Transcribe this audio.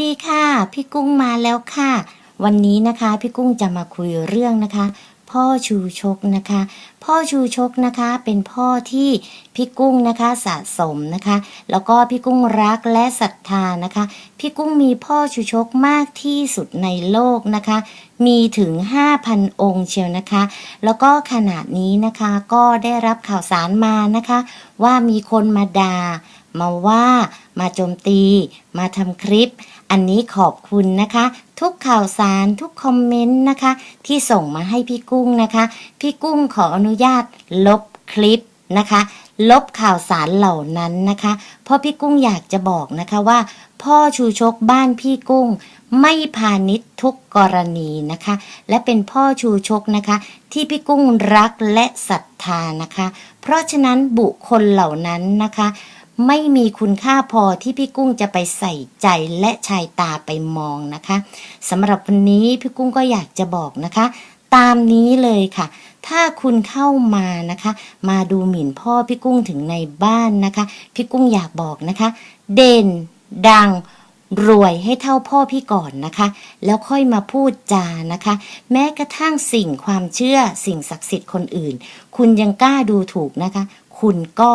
ดีค่ะ พี่กุ้งมาแล้วค่ะ วันนี้นะคะพี่กุ้งจะมาคุยเรื่องนะคะ พ่อชูชกนะคะ พ่อชูชกนะคะเป็นพ่อที่พี่กุ้งนะคะสะสมนะคะ แล้วก็พี่กุ้งรักและศรัทธานะคะ พี่กุ้งมีพ่อชูชกมากที่สุดในโลกนะคะ มีถึง 5,000 องค์เชียวนะคะ แล้วก็ขณะนี้นะคะก็ได้รับข่าวสารมานะคะ ว่ามีคนมาด่ามาว่า มาโจมตี มาทำคลิป อันนี้ขอบคุณนะคะ ทุกข่าวสารทุกคอมเมนต์นะคะ ที่ส่งมาให้พี่กุ้งนะคะ พี่กุ้งขออนุญาตลบคลิปนะคะ ลบข่าวสารเหล่านั้นนะคะเพราะพี่กุ้งอยากจะบอกนะคะว่า พ่อชูชกบ้านพี่กุ้ง ไม่พาณิชย์ทุกกรณีนะคะ และเป็นพ่อชูชกนะคะ ที่พี่กุ้งรักและศรัทธานะคะ เพราะฉะนั้นบุคคลเหล่านั้นนะคะ ไม่มีคุณค่าพอที่พี่กุ้งจะไปใส่ใจและชายตาไปมองนะคะสำหรับวันนี้พี่กุ้งก็อยากจะบอกนะคะ ตามนี้เลยค่ะ ถ้าคุณเข้ามานะคะ มาดูหมิ่นพ่อพี่กุ้งถึงในบ้านนะคะพี่กุ้งอยากบอกนะคะ เด่นดังรวยให้เท่าพ่อพี่ก่อนนะคะ แล้วค่อยมาพูดจานะคะ แม้กระทั่งสิ่งความเชื่อสิ่งศักดิ์สิทธิ์คนอื่น คุณยังกล้าดูถูกนะคะ คุณก็